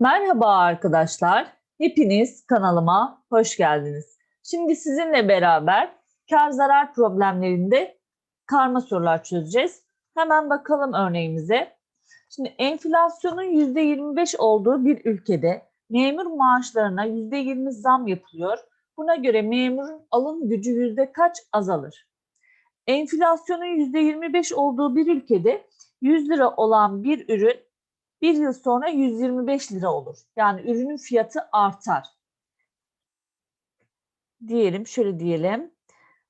Merhaba arkadaşlar. Hepiniz kanalıma hoş geldiniz. Şimdi sizinle beraber kar zarar problemlerinde karma sorular çözeceğiz. Hemen bakalım örneğimize. Şimdi enflasyonun %25 olduğu bir ülkede memur maaşlarına %20 zam yapılıyor. Buna göre memurun alım gücü yüzde kaç azalır? Enflasyonun %25 olduğu bir ülkede 100 lira olan bir ürün bir yıl sonra 125 lira olur. Yani ürünün fiyatı artar. Diyelim, şöyle diyelim.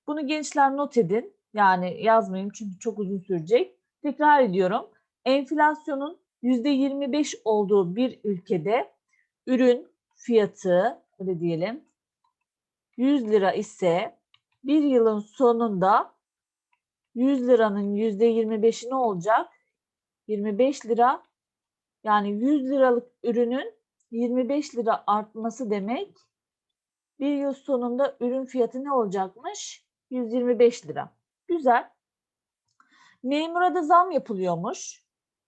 Bunu gençler not edin. Yani yazmayayım çünkü çok uzun sürecek. Tekrar ediyorum. Enflasyonun %25 olduğu bir ülkede ürün fiyatı, öyle diyelim, 100 lira ise bir yılın sonunda 100 liranın %25'i ne olacak? 25 lira yani 100 liralık ürünün 25 lira artması demek bir yıl sonunda ürün fiyatı ne olacakmış? 125 lira. Güzel. Memura da zam yapılıyormuş.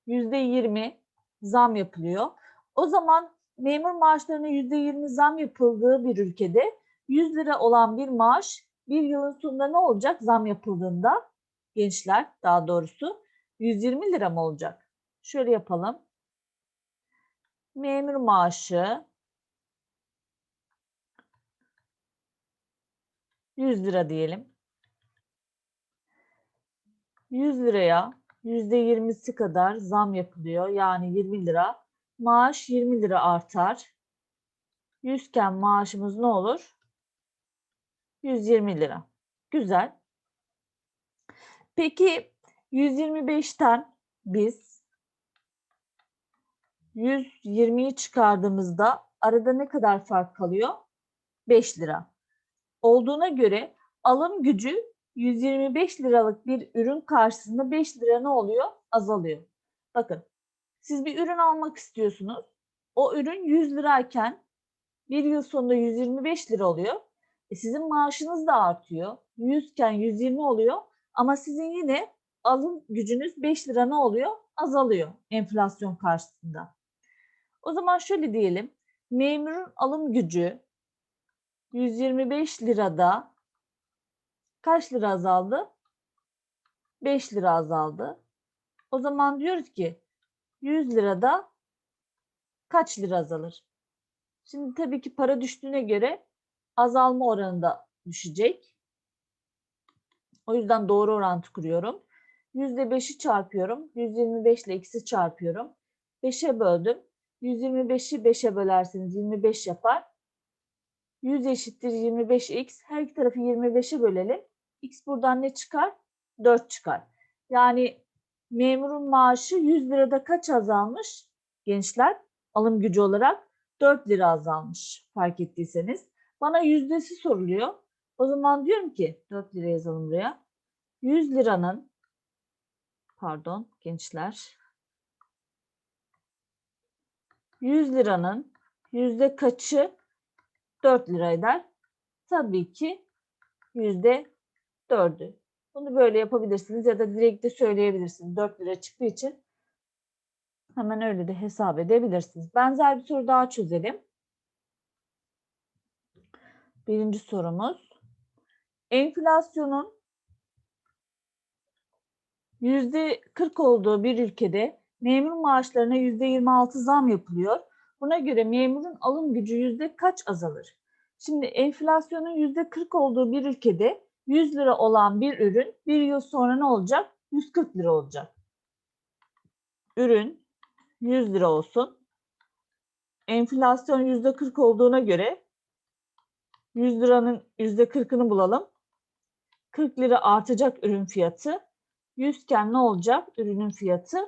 %20 zam yapılıyor. O zaman memur maaşlarına %20 zam yapıldığı bir ülkede 100 lira olan bir maaş bir yılın sonunda ne olacak zam yapıldığında? Gençler daha doğrusu 120 lira mı olacak? Şöyle yapalım memur maaşı 100 lira diyelim. 100 liraya %20'si kadar zam yapılıyor. Yani 20 lira. Maaş 20 lira artar. 100 iken maaşımız ne olur? 120 lira. Güzel. Peki 125'ten biz 120'yi çıkardığımızda arada ne kadar fark kalıyor? 5 lira. Olduğuna göre alım gücü 125 liralık bir ürün karşısında 5 lira ne oluyor? Azalıyor. Bakın siz bir ürün almak istiyorsunuz. O ürün 100 lirayken bir yıl sonunda 125 lira oluyor. E sizin maaşınız da artıyor. 100 iken 120 oluyor. Ama sizin yine alım gücünüz 5 lira ne oluyor? Azalıyor enflasyon karşısında. O zaman şöyle diyelim. Memurun alım gücü 125 lirada kaç lira azaldı? 5 lira azaldı. O zaman diyoruz ki 100 lirada kaç lira azalır? Şimdi tabii ki para düştüğüne göre azalma oranı da düşecek. O yüzden doğru orantı kuruyorum. %5'i çarpıyorum. 125 ile x'i çarpıyorum. 5'e böldüm. 125'i 5'e bölerseniz 25 yapar. 100 eşittir 25x. Her iki tarafı 25'e bölelim. X buradan ne çıkar? 4 çıkar. Yani memurun maaşı 100 lirada kaç azalmış? Gençler alım gücü olarak 4 lira azalmış fark ettiyseniz. Bana yüzdesi soruluyor. O zaman diyorum ki 4 lira yazalım buraya. 100 liranın pardon gençler 100 liranın yüzde kaçı 4 lira eder? Tabii ki yüzde 4'ü. Bunu böyle yapabilirsiniz ya da direkt de söyleyebilirsiniz. 4 lira çıktığı için hemen öyle de hesap edebilirsiniz. Benzer bir soru daha çözelim. Birinci sorumuz. Enflasyonun %40 olduğu bir ülkede memur maaşlarına %26 zam yapılıyor. Buna göre memurun alım gücü yüzde kaç azalır? Şimdi enflasyonun yüzde 40 olduğu bir ülkede 100 lira olan bir ürün bir yıl sonra ne olacak? 140 lira olacak. Ürün 100 lira olsun. Enflasyon yüzde 40 olduğuna göre 100 liranın yüzde 40'ını bulalım. 40 lira artacak ürün fiyatı. 100 iken ne olacak? Ürünün fiyatı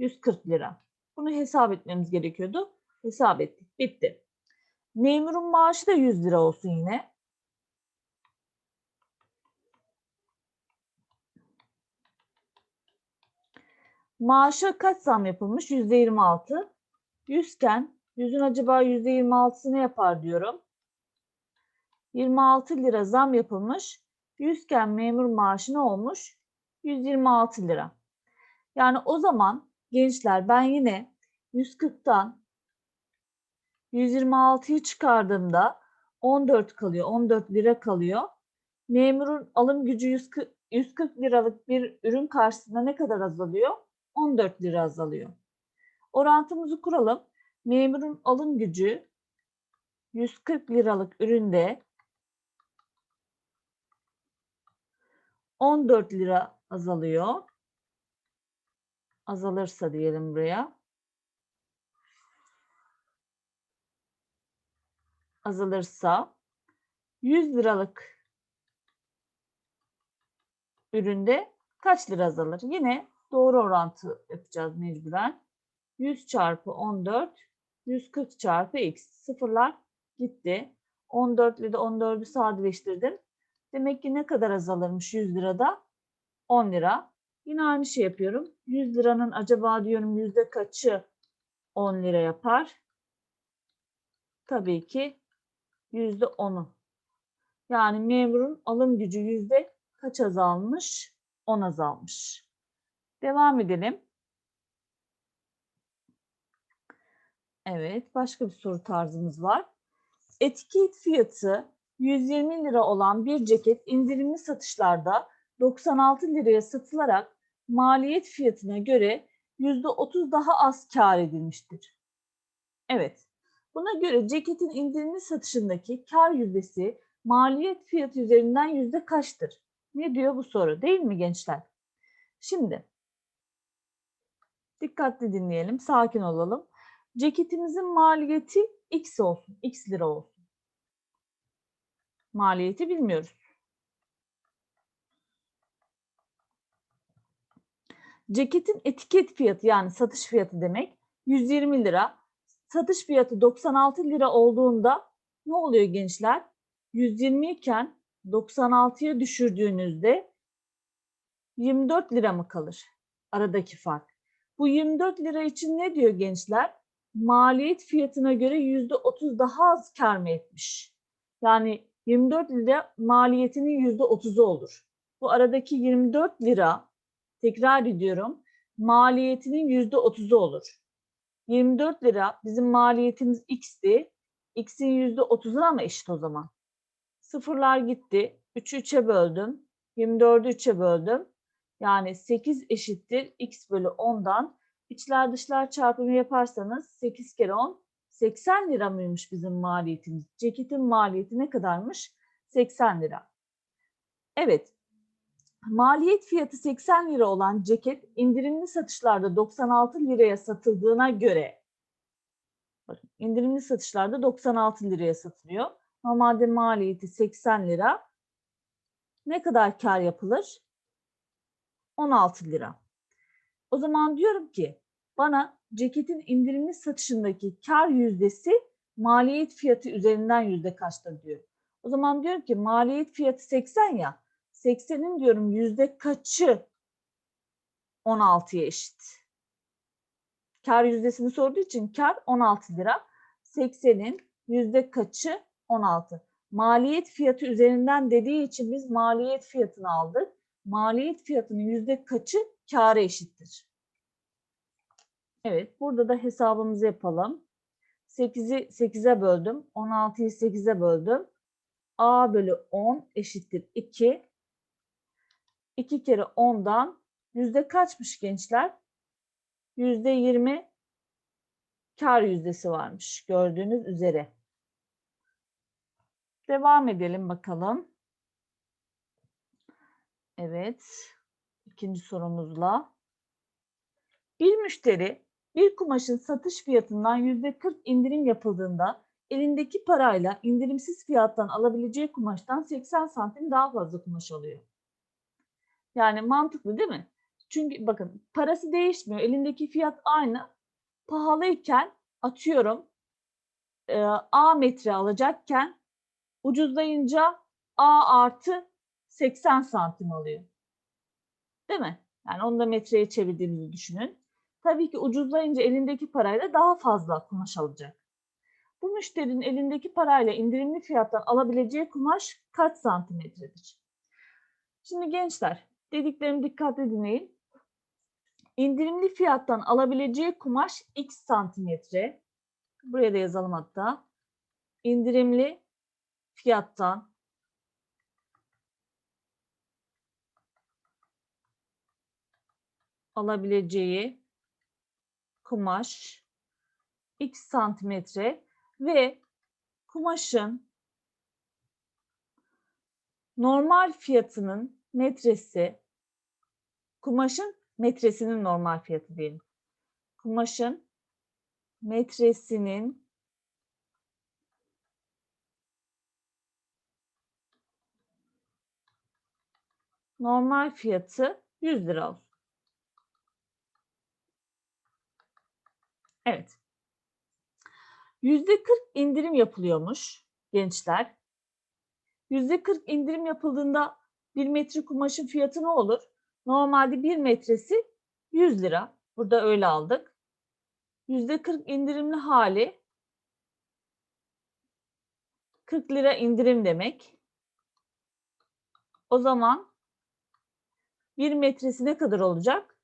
140 lira. Bunu hesap etmemiz gerekiyordu. Hesap ettik. Bitti. Memurun maaşı da 100 lira olsun yine. Maaşa kaç zam yapılmış? %26. 100 iken 100'ün acaba %26'sı ne yapar diyorum. 26 lira zam yapılmış. 100 iken memur maaşı ne olmuş? 126 lira. Yani o zaman gençler ben yine 140'tan 126'yı çıkardığımda 14 kalıyor. 14 lira kalıyor. Memurun alım gücü 140, 140 liralık bir ürün karşısında ne kadar azalıyor? 14 lira azalıyor. Orantımızı kuralım. Memurun alım gücü 140 liralık üründe 14 lira azalıyor. Azalırsa diyelim buraya. Azalırsa 100 liralık üründe kaç lira azalır? Yine doğru orantı yapacağız mecburen. 100 çarpı 14, 140 çarpı x. Sıfırlar gitti. 14 ile de 14'ü sadeleştirdim. Demek ki ne kadar azalırmış 100 lirada? 10 lira. Yine aynı şey yapıyorum. 100 liranın acaba diyorum yüzde kaçı 10 lira yapar? Tabii ki yüzde 10'u. Yani memurun alım gücü yüzde kaç azalmış? 10 azalmış. Devam edelim. Evet, başka bir soru tarzımız var. Etiket fiyatı 120 lira olan bir ceket indirimli satışlarda 96 liraya satılarak maliyet fiyatına göre %30 daha az kar edilmiştir. Evet, buna göre ceketin indirimli satışındaki kar yüzdesi maliyet fiyatı üzerinden yüzde kaçtır? Ne diyor bu soru değil mi gençler? Şimdi dikkatli dinleyelim, sakin olalım. Ceketimizin maliyeti x olsun, x lira olsun. Maliyeti bilmiyoruz. Ceketin etiket fiyatı yani satış fiyatı demek 120 lira. Satış fiyatı 96 lira olduğunda ne oluyor gençler? 120 iken 96'ya düşürdüğünüzde 24 lira mı kalır? Aradaki fark. Bu 24 lira için ne diyor gençler? Maliyet fiyatına göre %30 daha az kar mı etmiş? Yani 24 lira maliyetinin %30'u olur. Bu aradaki 24 lira tekrar ediyorum maliyetinin %30'u olur. 24 lira bizim maliyetimiz x'ti. X'in %30'una mı eşit o zaman? Sıfırlar gitti. 3'ü 3'e böldüm. 24'ü 3'e böldüm. Yani 8 eşittir x bölü 10'dan. İçler dışlar çarpımı yaparsanız 8 kere 10 80 lira mıymış bizim maliyetimiz? Ceketin maliyeti ne kadarmış? 80 lira. Evet. Maliyet fiyatı 80 lira olan ceket indirimli satışlarda 96 liraya satıldığına göre indirimli satışlarda 96 liraya satılıyor. Normalde maliyeti 80 lira. Ne kadar kar yapılır? 16 lira. O zaman diyorum ki bana ceketin indirimli satışındaki kar yüzdesi maliyet fiyatı üzerinden yüzde kaçtır diyor. O zaman diyorum ki maliyet fiyatı 80 ya. 80'in diyorum yüzde kaçı 16'ya eşit? Kar yüzdesini sorduğu için kar 16 lira. 80'in yüzde kaçı 16. Maliyet fiyatı üzerinden dediği için biz maliyet fiyatını aldık. Maliyet fiyatının yüzde kaçı kâra eşittir? Evet, burada da hesabımızı yapalım. 8'i 8'e böldüm. 16'yı 8'e böldüm. A bölü 10 eşittir 2. 2 kere 10'dan yüzde kaçmış gençler? Yüzde 20 kar yüzdesi varmış gördüğünüz üzere. Devam edelim bakalım. Evet. ikinci sorumuzla. Bir müşteri bir kumaşın satış fiyatından yüzde 40 indirim yapıldığında elindeki parayla indirimsiz fiyattan alabileceği kumaştan 80 santim daha fazla kumaş alıyor. Yani mantıklı değil mi? Çünkü bakın parası değişmiyor. Elindeki fiyat aynı. Pahalıyken atıyorum A metre alacakken ucuzlayınca A artı 80 santim alıyor. Değil mi? Yani onu da metreye çevirdiğimizi düşünün. Tabii ki ucuzlayınca elindeki parayla daha fazla kumaş alacak. Bu müşterinin elindeki parayla indirimli fiyattan alabileceği kumaş kaç santimetredir? Şimdi gençler dediklerimi dikkatle dinleyin. İndirimli fiyattan alabileceği kumaş x santimetre. Buraya da yazalım hatta. İndirimli fiyattan alabileceği kumaş x santimetre ve kumaşın normal fiyatının metresi kumaşın metresinin normal fiyatı diyelim. Kumaşın metresinin normal fiyatı 100 lira olsun. Evet. %40 indirim yapılıyormuş gençler. %40 indirim yapıldığında bir metre kumaşın fiyatı ne olur? Normalde bir metresi 100 lira. Burada öyle aldık. %40 indirimli hali 40 lira indirim demek. O zaman bir metresi ne kadar olacak?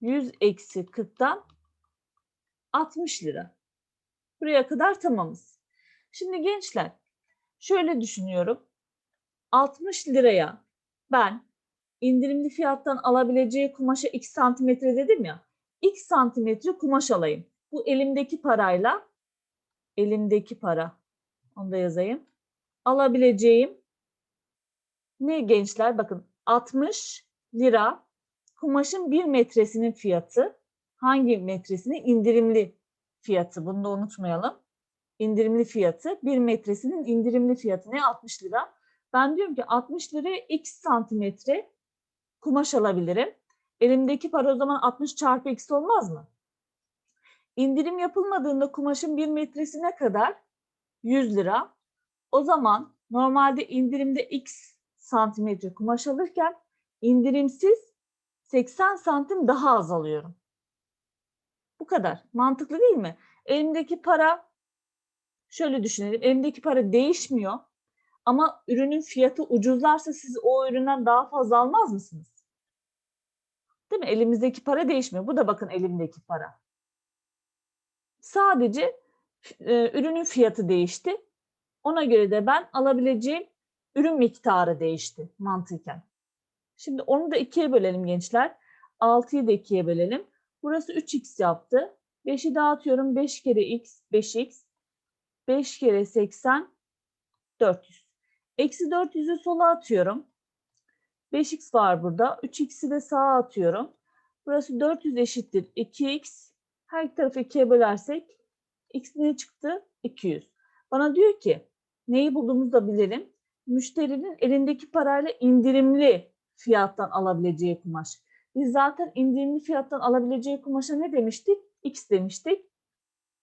100 eksi 40'tan 60 lira. Buraya kadar tamamız. Şimdi gençler şöyle düşünüyorum. 60 liraya ben indirimli fiyattan alabileceği kumaşa x santimetre dedim ya. x santimetre kumaş alayım. Bu elimdeki parayla elimdeki para onu da yazayım. Alabileceğim ne gençler? Bakın 60 lira kumaşın bir metresinin fiyatı. Hangi metresini? İndirimli fiyatı. Bunu da unutmayalım. İndirimli fiyatı. Bir metresinin indirimli fiyatı ne? 60 lira. Ben diyorum ki 60 liraya x santimetre kumaş alabilirim. Elimdeki para o zaman 60 çarpı x olmaz mı? İndirim yapılmadığında kumaşın bir metresi ne kadar? 100 lira. O zaman normalde indirimde x santimetre kumaş alırken indirimsiz 80 santim daha az alıyorum. Bu kadar. Mantıklı değil mi? Elimdeki para şöyle düşünelim. Elimdeki para değişmiyor. Ama ürünün fiyatı ucuzlarsa siz o üründen daha fazla almaz mısınız? Değil mi? Elimizdeki para değişmiyor. Bu da bakın elimdeki para. Sadece e, ürünün fiyatı değişti. Ona göre de ben alabileceğim ürün miktarı değişti mantıken. Şimdi onu da ikiye bölelim gençler. 6'yı da ikiye bölelim. Burası 3x yaptı. 5'i dağıtıyorum. 5 kere x 5x. 5 kere 80 400. Eksi 400'ü sola atıyorum. 5x var burada. 3x'i de sağa atıyorum. Burası 400 eşittir 2x. Her iki tarafı ikiye bölersek x ne çıktı? 200. Bana diyor ki neyi bulduğumuzu da bilelim. Müşterinin elindeki parayla indirimli fiyattan alabileceği kumaş. Biz zaten indirimli fiyattan alabileceği kumaşa ne demiştik? X demiştik.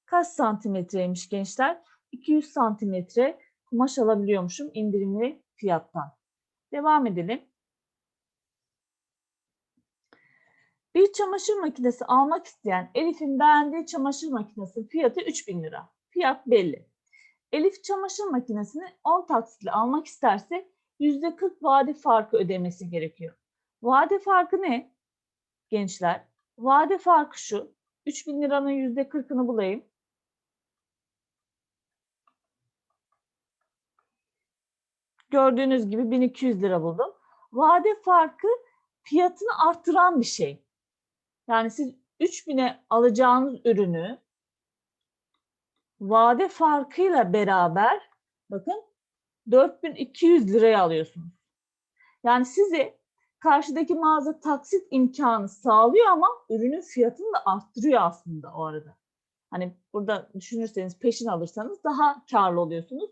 Kaç santimetreymiş gençler? 200 santimetre kumaş alabiliyormuşum indirimli fiyattan. Devam edelim. Bir çamaşır makinesi almak isteyen Elif'in beğendiği çamaşır makinesi fiyatı 3000 lira. Fiyat belli. Elif çamaşır makinesini 10 taksitle almak isterse %40 vade farkı ödemesi gerekiyor. Vade farkı ne? Gençler, vade farkı şu. 3000 liranın %40'ını bulayım. Gördüğünüz gibi 1200 lira buldum. Vade farkı fiyatını arttıran bir şey. Yani siz 3000'e alacağınız ürünü vade farkıyla beraber bakın 4200 liraya alıyorsunuz. Yani size karşıdaki mağaza taksit imkanı sağlıyor ama ürünün fiyatını da arttırıyor aslında o arada. Hani burada düşünürseniz peşin alırsanız daha karlı oluyorsunuz.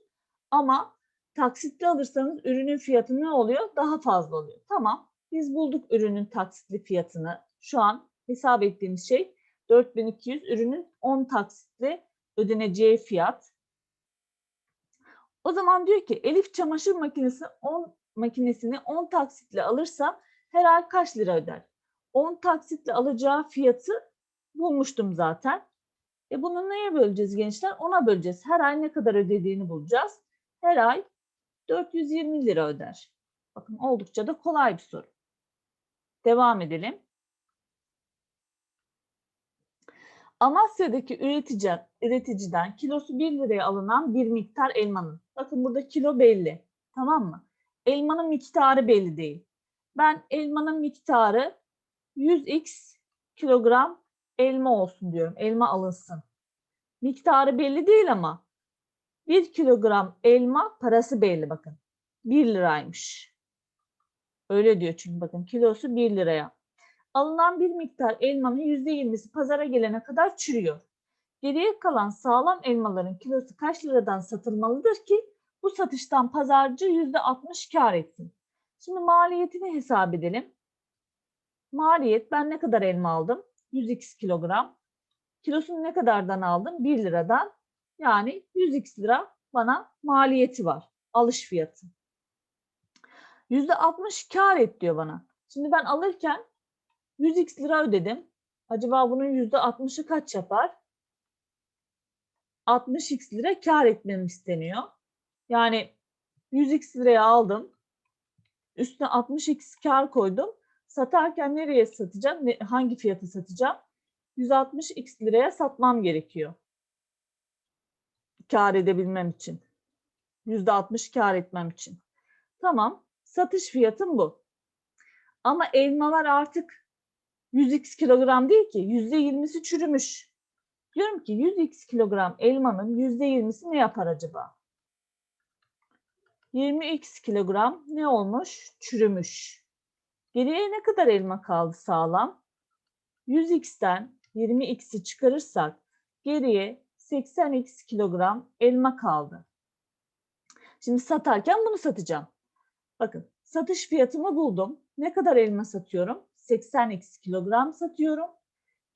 Ama taksitli alırsanız ürünün fiyatı ne oluyor? Daha fazla oluyor. Tamam biz bulduk ürünün taksitli fiyatını. Şu an hesap ettiğimiz şey 4200 ürünün 10 taksitle ödeneceği fiyat. O zaman diyor ki Elif çamaşır makinesi 10 makinesini 10 taksitle alırsa her ay kaç lira öder? 10 taksitle alacağı fiyatı bulmuştum zaten. E bunu neye böleceğiz gençler? Ona böleceğiz. Her ay ne kadar ödediğini bulacağız. Her ay 420 lira öder. Bakın oldukça da kolay bir soru. Devam edelim. Amasya'daki üretici, üreticiden kilosu 1 liraya alınan bir miktar elmanın. Bakın burada kilo belli. Tamam mı? Elmanın miktarı belli değil. Ben elmanın miktarı 100x kilogram elma olsun diyorum. Elma alınsın. Miktarı belli değil ama 1 kilogram elma parası belli bakın. 1 liraymış. Öyle diyor çünkü bakın kilosu 1 liraya. Alınan bir miktar elmanın %20'si pazara gelene kadar çürüyor. Geriye kalan sağlam elmaların kilosu kaç liradan satılmalıdır ki bu satıştan pazarcı %60 kar etsin? Şimdi maliyetini hesap edelim. Maliyet ben ne kadar elma aldım? 100x kilogram. Kilosunu ne kadardan aldım? 1 liradan. Yani 100x lira bana maliyeti var. Alış fiyatı. %60 kar et diyor bana. Şimdi ben alırken 100x lira ödedim. Acaba bunun %60'ı kaç yapar? 60x lira kar etmem isteniyor. Yani 100x liraya aldım. Üstüne 60x kar koydum. Satarken nereye satacağım? Hangi fiyatı satacağım? 160x liraya satmam gerekiyor. Kar edebilmem için. %60 kar etmem için. Tamam. Satış fiyatım bu. Ama elmalar artık 100x kilogram değil ki. %20'si çürümüş. Diyorum ki 100x kilogram elmanın %20'si ne yapar acaba? 20x kilogram ne olmuş? Çürümüş. Geriye ne kadar elma kaldı sağlam? 100x'ten 20x'i çıkarırsak geriye 80x kilogram elma kaldı. Şimdi satarken bunu satacağım. Bakın satış fiyatımı buldum. Ne kadar elma satıyorum? 80x kilogram satıyorum.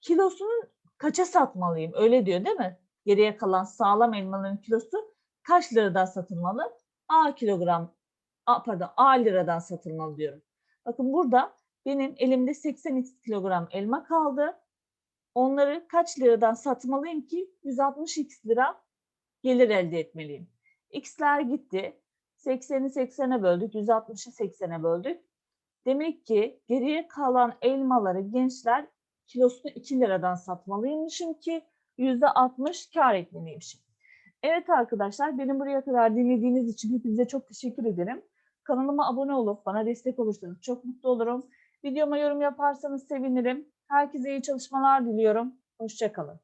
Kilosunu kaça satmalıyım? Öyle diyor değil mi? Geriye kalan sağlam elmaların kilosu kaç liradan satılmalı? A kilogram, A, pardon A liradan satılmalı diyorum. Bakın burada benim elimde 80x kilogram elma kaldı. Onları kaç liradan satmalıyım ki 160x lira gelir elde etmeliyim. X'ler gitti. 80'i 80'e böldük, 160'ı 80'e böldük. Demek ki geriye kalan elmaları gençler kilosunu 2 liradan satmalıymışım ki %60 kar etmeliymişim. Evet arkadaşlar benim buraya kadar dinlediğiniz için hepinize çok teşekkür ederim. Kanalıma abone olup bana destek olursanız çok mutlu olurum. Videoma yorum yaparsanız sevinirim. Herkese iyi çalışmalar diliyorum. Hoşçakalın.